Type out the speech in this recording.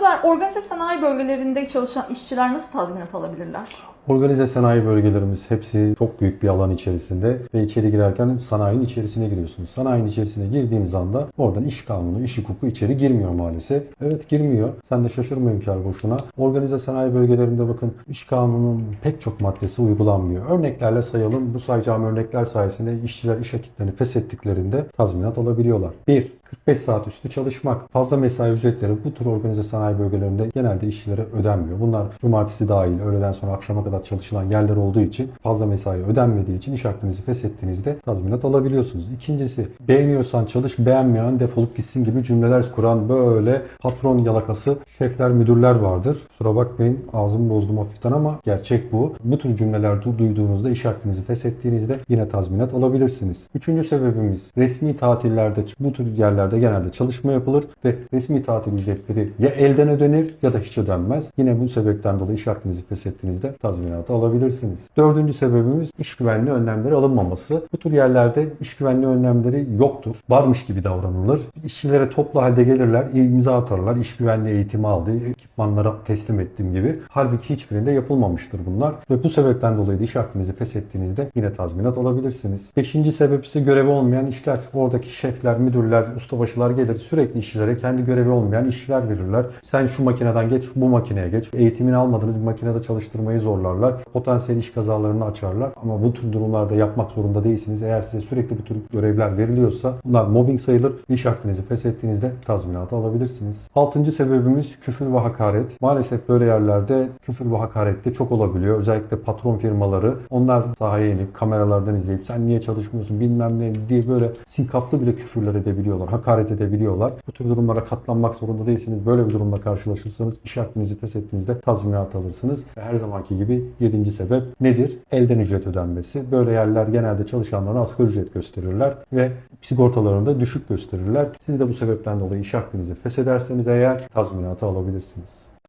Özer, organize sanayi bölgelerinde çalışan işçiler nasıl tazminat alabilirler? Organize sanayi bölgelerimiz hepsi çok büyük bir alan içerisinde ve içeri girerken sanayinin içerisine giriyorsunuz. Sanayinin içerisine girdiğiniz anda oradan iş kanunu, iş hukuku içeri girmiyor maalesef. Evet girmiyor. Sen de şaşırma hünkâr boşuna. Organize sanayi bölgelerinde bakın iş kanununun pek çok maddesi uygulanmıyor. Örneklerle sayalım. Bu sayacağım örnekler sayesinde işçiler iş akitlerini feshettiklerinde tazminat alabiliyorlar. 1. 45 saat üstü çalışmak. Fazla mesai ücretleri bu tür organize sanayi bölgelerinde genelde işçilere ödenmiyor. Bunlar cumartesi dahil öğleden sonra akşama kadar çalışılan yerler olduğu için fazla mesai ödenmediği için iş akdinizi feshettiğinizde tazminat alabiliyorsunuz. İkincisi beğeniyorsan çalış beğenmeyen defolup gitsin gibi cümleler kuran böyle patron yalakası şefler müdürler vardır. Kusura bakmayın ağzımı bozdum hafiften ama gerçek bu. Bu tür cümleler du- duyduğunuzda iş akdinizi feshettiğinizde yine tazminat alabilirsiniz. Üçüncü sebebimiz resmi tatillerde bu tür yerlerde genelde çalışma yapılır ve resmi tatil ücretleri ya elden ödenir ya da hiç ödenmez. Yine bu sebepten dolayı iş akdinizi feshettiğinizde tazminatı alabilirsiniz. Dördüncü sebebimiz iş güvenliği önlemleri alınmaması. Bu tür yerlerde iş güvenliği önlemleri yoktur. Varmış gibi davranılır. İşçilere toplu halde gelirler, imza atarlar. İş güvenliği eğitimi aldı, ekipmanlara teslim ettiğim gibi. Halbuki hiçbirinde yapılmamıştır bunlar. Ve bu sebepten dolayı da iş akdinizi feshettiğinizde yine tazminat alabilirsiniz. Beşinci sebep ise görevi olmayan işler. Oradaki şefler, müdürler, ustabaşılar gelir sürekli işçilere kendi görevi olmayan işler verirler. Sen şu makineden geç, bu makineye geç. Eğitimini almadığınız bir makinede çalıştırmayı zorlarlar. Potansiyel iş kazalarını açarlar. Ama bu tür durumlarda yapmak zorunda değilsiniz. Eğer size sürekli bu tür görevler veriliyorsa bunlar mobbing sayılır. İş akdinizi feshettiğinizde tazminatı alabilirsiniz. Altıncı sebebimiz küfür ve hakaret. Maalesef böyle yerlerde küfür ve hakaret de çok olabiliyor. Özellikle patron firmaları onlar sahaya inip kameralardan izleyip sen niye çalışmıyorsun bilmem ne diye böyle sinkaflı bile küfürler edebiliyorlar. Hakaret edebiliyorlar. Bu tür durumlara katlanmak zorunda değilsiniz. Böyle bir durumla karşılaşırsanız iş akdinizi feshettiğinizde tazminat alırsınız. Ve her zamanki gibi yedinci sebep nedir? Elden ücret ödenmesi. Böyle yerler genelde çalışanlara asgari ücret gösterirler ve sigortalarını da düşük gösterirler. Siz de bu sebepten dolayı iş akdinizi feshederseniz eğer tazminatı alabilirsiniz.